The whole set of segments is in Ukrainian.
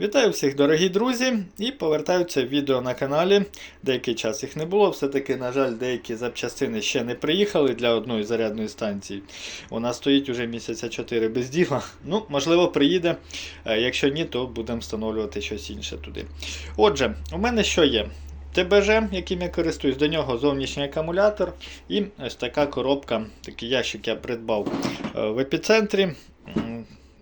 Вітаю всіх, дорогі друзі! І повертаються відео на каналі. Деякий час їх не було. Все-таки, на жаль, деякі запчастини ще не приїхали для одної зарядної станції. Вона стоїть уже місяця 4 без діла. Ну, можливо, приїде. Е, Якщо ні, то будемо встановлювати щось інше туди. Отже, у мене що є? ТБЖ, яким я користуюсь, до нього зовнішній акумулятор і ось така коробка, такий ящик я придбав е, в епіцентрі.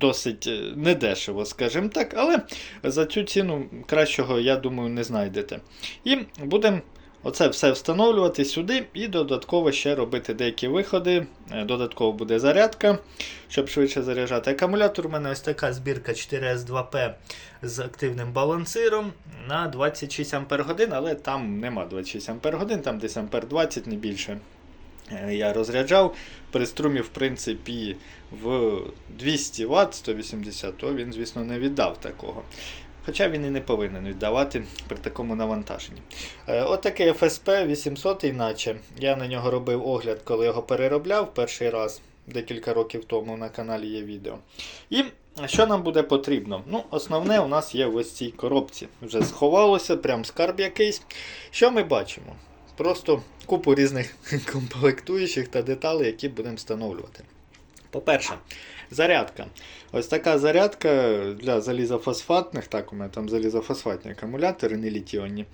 Досить е, недешево, скажімо так, але за цю ціну кращого, я думаю, не знайдете. І будемо оце все встановлювати сюди і додатково ще робити деякі виходи. Е, Додатково буде зарядка, щоб швидше заряджати. Акумулятор у мене ось така збірка 4S2P з активним балансиром на 26 Ах, але там нема 26 Ах, там десь ампер 20, не більше. Е, Я розряджав при струмі, в принципі, в 200 Вт 180, то він, звісно, не віддав такого. Хоча він і не повинен віддавати при такому навантаженні. Е, Отакий FSP 800, наче. Я на нього робив огляд, коли його переробляв перший раз, декілька років тому на каналі є відео. І що нам буде потрібно? Ну, Основне у нас є в ось цій коробці. Вже сховалося, прям скарб якийсь. Що ми бачимо? Просто купу різних комплектуючих та деталей, які будемо встановлювати. По-перше, зарядка. Ось така зарядка для залізофосфатних, так, у мене там залізофосфатні акумулятори, не літіонні,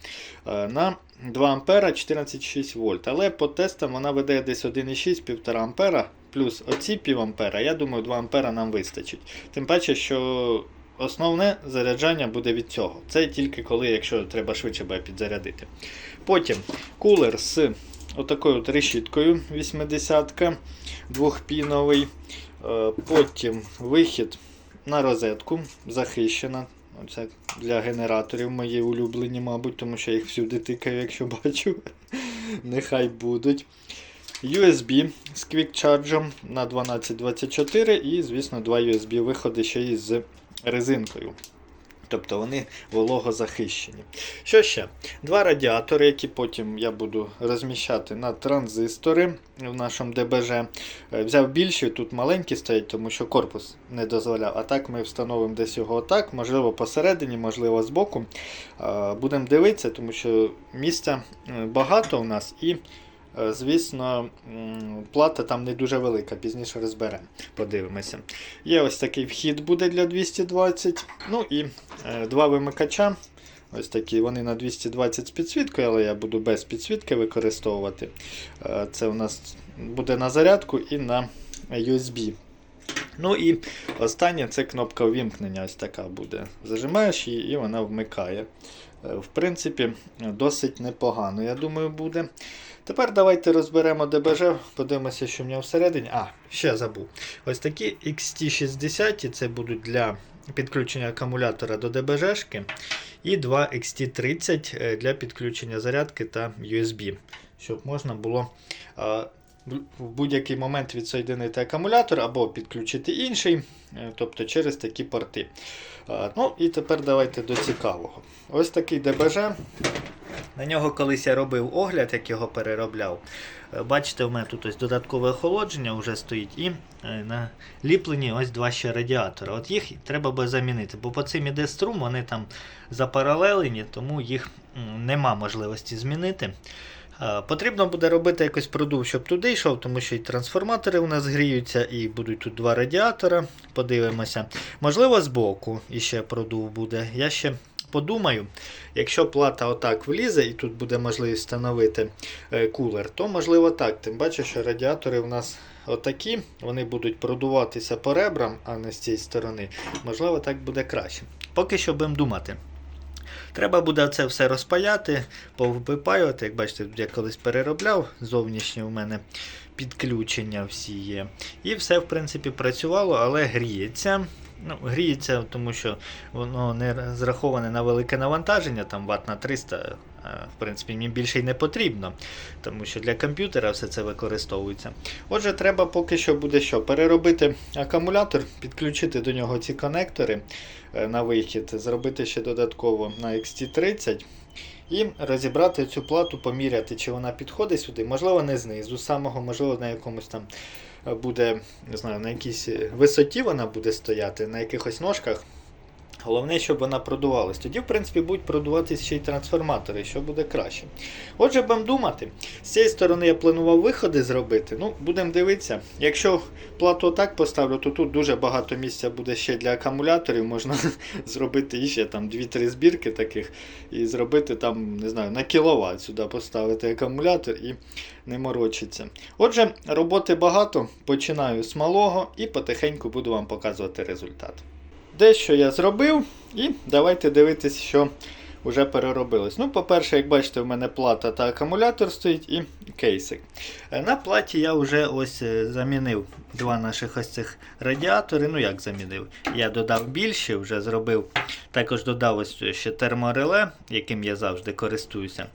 е, на 2 А 14,6 вольт. Але по тестам вона веде десь 1,6-1,5 А, плюс оці пів ампера, я думаю, 2 А нам вистачить. Тим паче, що основне заряджання буде від цього. Це тільки коли, якщо треба швидше буде підзарядити. Потім кулер з отакою от решіткою 80-ка, двохпіновий. Е, Потім вихід на розетку захищена. Це для генераторів мої улюблені, мабуть, тому що я їх всюди тикаю, якщо бачу. Нехай будуть. USB з Quick на 1224 і, звісно, два USB виходи ще із резинкою. Тобто вони вологозахищені. Що ще? Два радіатори, які потім я буду розміщати на транзистори в нашому ДБЖ. Е, Взяв більші, тут маленькі стоять, тому що корпус не дозволяв. А так ми встановимо десь його отак, можливо, посередині, можливо, збоку. Е, Будемо дивитися, тому що місця е, багато у нас і. Е, Звісно, плата там не дуже велика, пізніше розберемо, подивимося. Є ось такий вхід буде для 220. Ну і е, два вимикача. Ось такі, вони на 220 з підсвіткою, але я буду без підсвітки використовувати. Е, Це у нас буде на зарядку і на USB. Ну і останнє це кнопка ввімкнення. Ось така буде. Зажимаєш її і вона вмикає. В принципі, досить непогано, я думаю, буде. Тепер давайте розберемо ДБЖ, подивимося, що в нього всередині. А, ще забув. Ось такі XT60 це будуть для підключення акумулятора до ДБЖшки. І два XT30 е, для підключення зарядки та USB, щоб можна було е, в будь-який момент відсоєдинити акумулятор або підключити інший, е, тобто через такі порти. Ну і тепер давайте до цікавого. Ось такий ДБЖ. На нього колись я робив огляд, як його переробляв. Е, Бачите, у мене тут ось додаткове охолодження вже стоїть і е, наліплені ось два ще радіатори. От їх треба би замінити, бо по цим іде струм, вони там запаралелені, тому їх нема можливості змінити. Е, Потрібно буде робити якось продув, щоб туди йшов, тому що і трансформатори у нас гріються, і будуть тут два радіатора. Подивимося. Можливо, збоку іще продув буде. Я ще подумаю. Якщо плата отак влізе і тут буде можливість встановити е, кулер, то можливо так. Тим бачиш, що радіатори у нас отакі, вони будуть продуватися по ребрам, а не з цієї сторони. Можливо, так буде краще. Поки що будемо думати. Треба буде це все розпаяти, повипаювати. Як бачите, я колись переробляв, зовнішнє у мене підключення всі є. І все, в принципі, працювало, але гріється. Ну, Гріється, тому що воно не зраховане на велике навантаження, там ват на 300, а, в принципі, мені більше й не потрібно, тому що для комп'ютера все це використовується. Отже, треба поки що буде що? Переробити акумулятор, підключити до нього ці конектори е, на вихід, зробити ще додатково на XT30. І розібрати цю плату, поміряти, чи вона підходить сюди. Можливо, не знизу самого, можливо, на якомусь там е, буде, не знаю, на якійсь висоті вона буде стояти, на якихось ножках. Головне, щоб вона продувалась. Тоді, в принципі, будуть продуватися ще й трансформатори, що буде краще. Отже, будемо думати. З цієї сторони я планував виходи зробити. Ну, будемо дивитися. Якщо плату так поставлю, то тут дуже багато місця буде ще для акумуляторів. Можна зробити іще там 2-3 збірки таких і зробити там, не знаю, на кіловат сюди поставити акумулятор і не морочиться. Отже, роботи багато. Починаю з малого і потихеньку буду вам показувати результат. Дещо я зробив, і давайте дивитись, що вже переробилось. Ну, по-перше, як бачите, в мене плата та акумулятор стоїть і кейсик. Е, На платі я вже ось е, замінив два наших ось цих радіатори. Ну як замінив? Я додав більше, вже зробив. Також додав ось ще термореле, яким я завжди користуюся.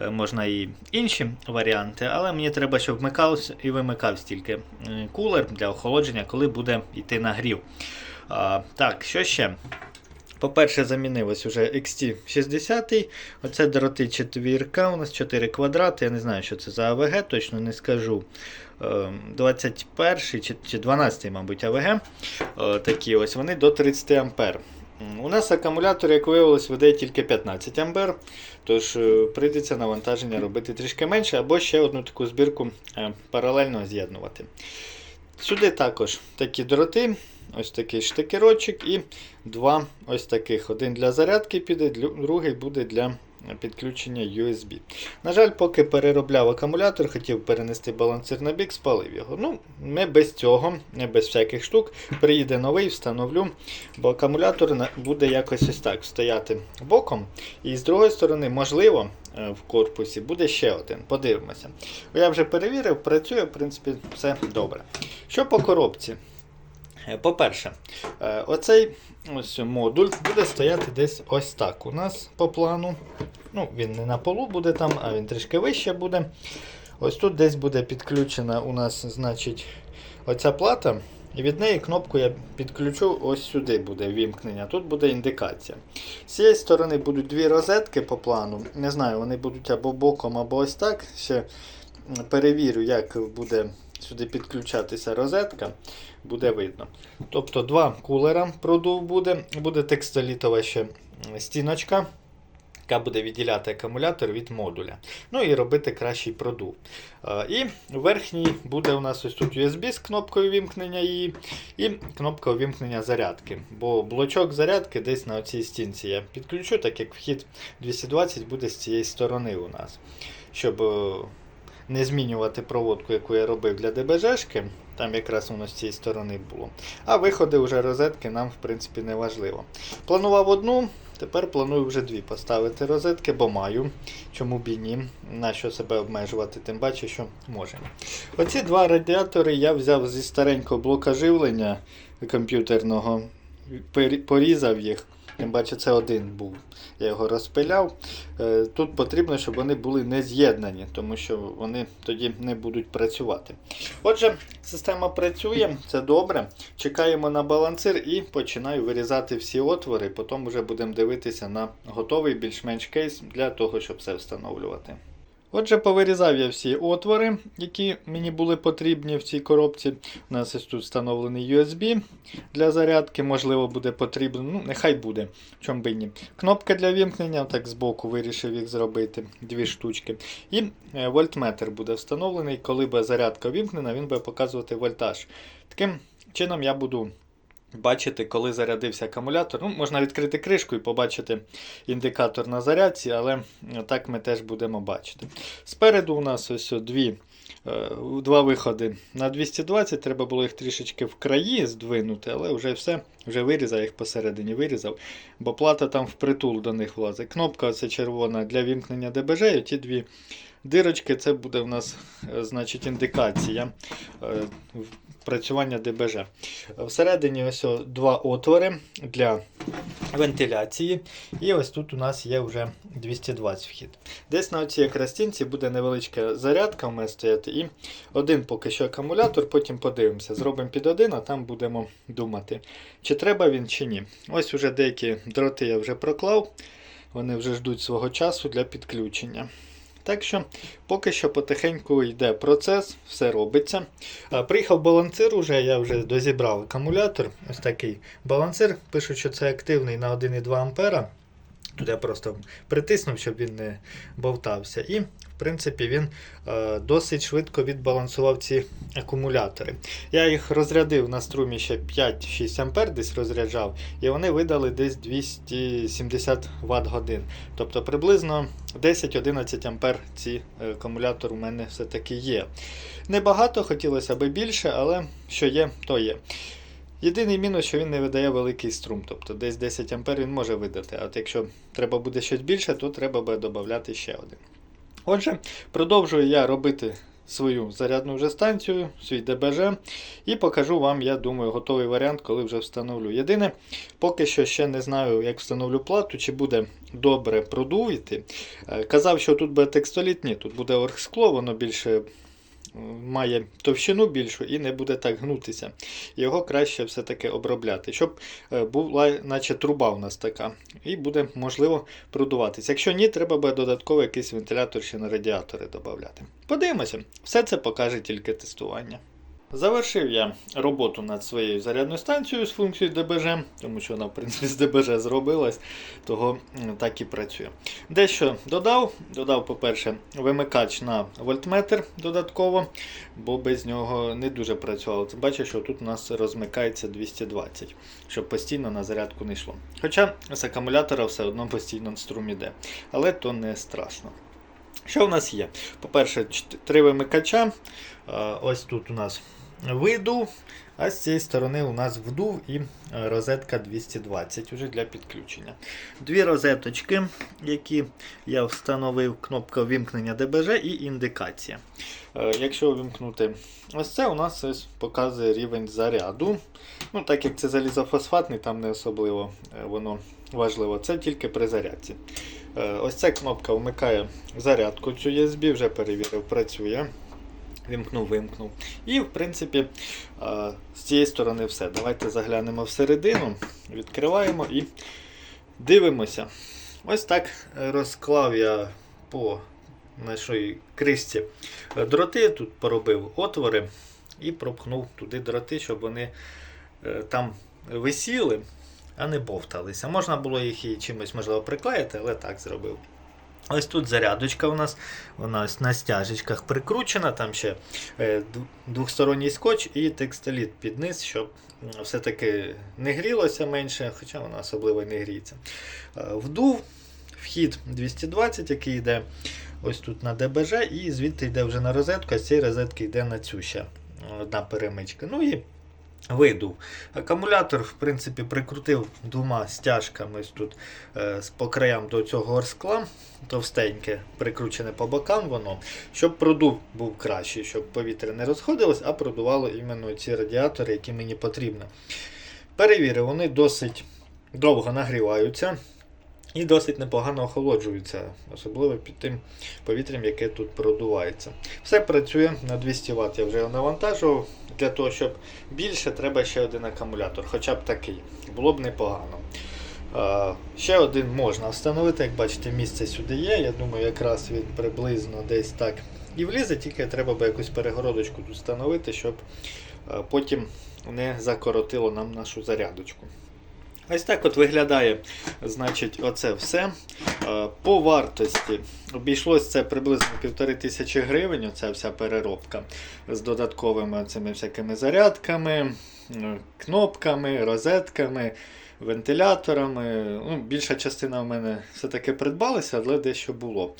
Е, Можна і інші варіанти, але мені треба, щоб вмикався і вимикав стільки е, кулер для охолодження, коли буде йти нагрів. А, так, що ще? По-перше, замінилось уже XT60. Оце дроти четвірка, у нас 4 квадрати. Я не знаю, що це за АВГ, точно не скажу. Е, 21 чи, чи 12, мабуть, АВГ. Е, Такі ось вони до 30 ампер. У нас акумулятор, як виявилось, веде тільки 15 ампер, тож е, прийдеться навантаження робити трішки менше, або ще одну таку збірку е, паралельно з'єднувати. Сюди також такі дроти, ось такий штикерочок і два ось таких. Один для зарядки піде, другий буде для підключення USB. На жаль, поки переробляв акумулятор, хотів перенести балансир на бік, спалив його. Ну, ми без цього, без всяких штук. Приїде новий, встановлю, бо акумулятор буде якось ось так стояти боком. І з другої сторони, можливо, е, в корпусі буде ще один. Подивимося. Я вже перевірив, працює, в принципі, все добре. Що по коробці? По-перше, е, оцей ось модуль буде стояти десь ось так у нас по плану. Ну, Він не на полу буде там, а він трішки вище буде. Ось тут десь буде підключена у нас, значить, оця плата. І від неї кнопку я підключу ось сюди буде вімкнення. Тут буде індикація. З цієї сторони будуть дві розетки по плану. Не знаю, вони будуть або боком, або ось так. Ще перевірю, як буде сюди підключатися розетка, буде видно. Тобто два кулера продув буде, буде текстолітова ще стіночка. Яка буде відділяти акумулятор від модуля. Ну і робити кращий продув. І верхній буде у нас ось тут USB з кнопкою вімкнення її, і кнопка увімкнення зарядки. Бо блочок зарядки десь на цій стінці я підключу, так як вхід 220 буде з цієї сторони у нас. Щоб не змінювати проводку, яку я робив для ДБЖшки, там якраз воно з цієї сторони було. А виходи вже розетки нам, в принципі, не важливо. Планував одну, тепер планую вже дві поставити розетки, бо маю. Чому б і ні? На що себе обмежувати, тим паче, що можемо. Оці два радіатори я взяв зі старенького блока живлення комп'ютерного, порізав їх. Тим паче, це один був. Я його розпиляв. Е, Тут потрібно, щоб вони були не з'єднані, тому що вони тоді не будуть працювати. Отже, система працює, це добре. Чекаємо на балансир і починаю вирізати всі отвори. Потім вже будемо дивитися на готовий більш-менш кейс для того, щоб все встановлювати. Отже, повирізав я всі отвори, які мені були потрібні в цій коробці. У нас ось тут встановлений USB для зарядки, можливо, буде потрібно. Ну, нехай буде. Чом би ні. Кнопка для вімкнення, так збоку вирішив їх зробити, дві штучки. І е, вольтметр буде встановлений, коли буде зарядка вімкнена, він буде показувати вольтаж. Таким чином я буду. Бачити, коли зарядився акумулятор. Ну, можна відкрити кришку і побачити індикатор на зарядці, але так ми теж будемо бачити. Спереду у нас ось дві, е, два виходи на 220. Треба було їх трішечки в краї здвинути, але вже все, вже вирізав їх посередині вирізав, бо плата там впритул до них влазить. Кнопка оця червона для вімкнення ДБЖ, і ті дві дирочки це буде у нас е, значить, індикація е, працювання ДБЖ. Всередині ось два отвори для вентиляції. І ось тут у нас є вже 220 вхід. Десь на цій якраз буде невеличка зарядка у мене стояти. І один поки що акумулятор, потім подивимося. Зробимо під один, а там будемо думати, чи треба він, чи ні. Ось уже деякі дроти я вже проклав. Вони вже ждуть свого часу для підключення. Так що поки що потихеньку йде процес, все робиться. Приїхав балансир уже, я вже дозібрав акумулятор. Ось такий балансир. Пишуть, що це активний на 1,2 ампера. Тут я просто притиснув, щоб він не бовтався. І, в принципі, він е, досить швидко відбалансував ці акумулятори. Я їх розрядив на струмі ще 5-6 ампер, десь розряджав, і вони видали десь 270 Вт годин. Тобто приблизно 10-11 ампер ці е, акумулятор у мене все-таки є. Небагато, хотілося б більше, але що є, то є. Єдиний мінус, що він не видає великий струм, тобто десь 10 ампер він може видати. А от якщо треба буде щось більше, то треба буде додати ще один. Отже, продовжую я робити свою зарядну вже станцію, свій ДБЖ, і покажу вам, я думаю, готовий варіант, коли вже встановлю. Єдине, поки що ще не знаю, як встановлю плату, чи буде добре продувати. Е, Казав, що тут буде текстоліт, ні, тут буде оргскло, воно більше має товщину більшу і не буде так гнутися. Його краще все-таки обробляти, щоб е, була, наче труба у нас така, і буде можливо продуватися. Якщо ні, треба буде додатково якийсь вентилятор чи на радіатори додати. Подивимося, все це покаже тільки тестування. Завершив я роботу над своєю зарядною станцією з функцією ДБЖ, тому що вона, в принципі, з ДБЖ зробилась, того так і працює. Дещо додав. Додав, по-перше, вимикач на вольтметр додатково, бо без нього не дуже працювало. Ти бачиш, що тут у нас розмикається 220, щоб постійно на зарядку не йшло. Хоча з акумулятора все одно постійно струм іде, але то не страшно. Що в нас є? По-перше, три вимикача. Ось тут у нас видув, а з цієї сторони у нас вдув і е, розетка 220 уже для підключення. Дві розеточки, які я встановив, кнопка вимкнення ДБЖ і індикація. Е, Якщо вимкнути ось це, у нас ось показує рівень заряду. Ну, Так як це залізофосфатний, там не особливо е, воно важливо, це тільки при зарядці. Ось ця кнопка вмикає зарядку цю USB, вже перевірив, працює. Вимкнув, вимкнув. І, в принципі, е, з цієї сторони все. Давайте заглянемо всередину, відкриваємо і дивимося. Ось так розклав я по нашій кришці дроти, тут поробив отвори і пропхнув туди дроти, щоб вони е, там висіли, а не бовталися. Можна було їх і чимось можливо приклеїти, але так зробив. Ось тут зарядочка у нас, вона ось на стяжечках прикручена, там ще е, двохсторонній скотч і текстоліт під низ, щоб все-таки не грілося менше, хоча вона особливо не гріється. Е, Вдув, вхід 220, який йде ось тут на ДБЖ, і звідти йде вже на розетку, а з цієї розетки йде на цю ще е, одна перемичка. Ну і видув. Акумулятор, в принципі, прикрутив двома стяжками ось тут е, по краям до цього скла, товстеньке, прикручене по бокам воно, щоб продув був кращий, щоб повітря не розходилось, а продувало іменно ці радіатори, які мені потрібно. Перевірив, вони досить довго нагріваються. І досить непогано охолоджуються, особливо під тим повітрям, яке тут продувається. Все працює на 200 Вт. Я вже його навантажував. Для того, щоб більше, треба ще один акумулятор, хоча б такий. Було б непогано. Ще один можна встановити, як бачите, місце сюди є. Я думаю, якраз він приблизно десь так і влізе, тільки треба би якусь перегородочку тут встановити, щоб потім не закоротило нам нашу зарядочку. Ось так от виглядає, значить, оце все. Е, По вартості обійшлось це приблизно півтори тисячі гривень, оця вся переробка з додатковими цими всякими зарядками, е, кнопками, розетками, вентиляторами. Ну, більша частина в мене все-таки придбалася, але дещо було.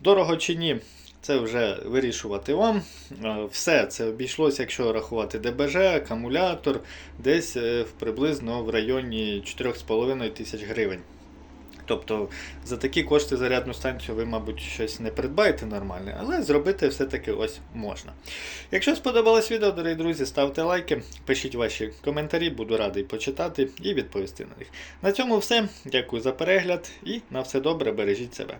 Дорого чи ні, це вже вирішувати вам. Е, Все це обійшлося, якщо рахувати ДБЖ, акумулятор, десь е, приблизно в районі 4,5 тисяч гривень. Тобто за такі кошти зарядну станцію ви, мабуть, щось не придбаєте нормальне, але зробити все-таки ось можна. Якщо сподобалось відео, дорогі друзі, ставте лайки, пишіть ваші коментарі, буду радий почитати і відповісти на них. На цьому все. Дякую за перегляд і на все добре, бережіть себе.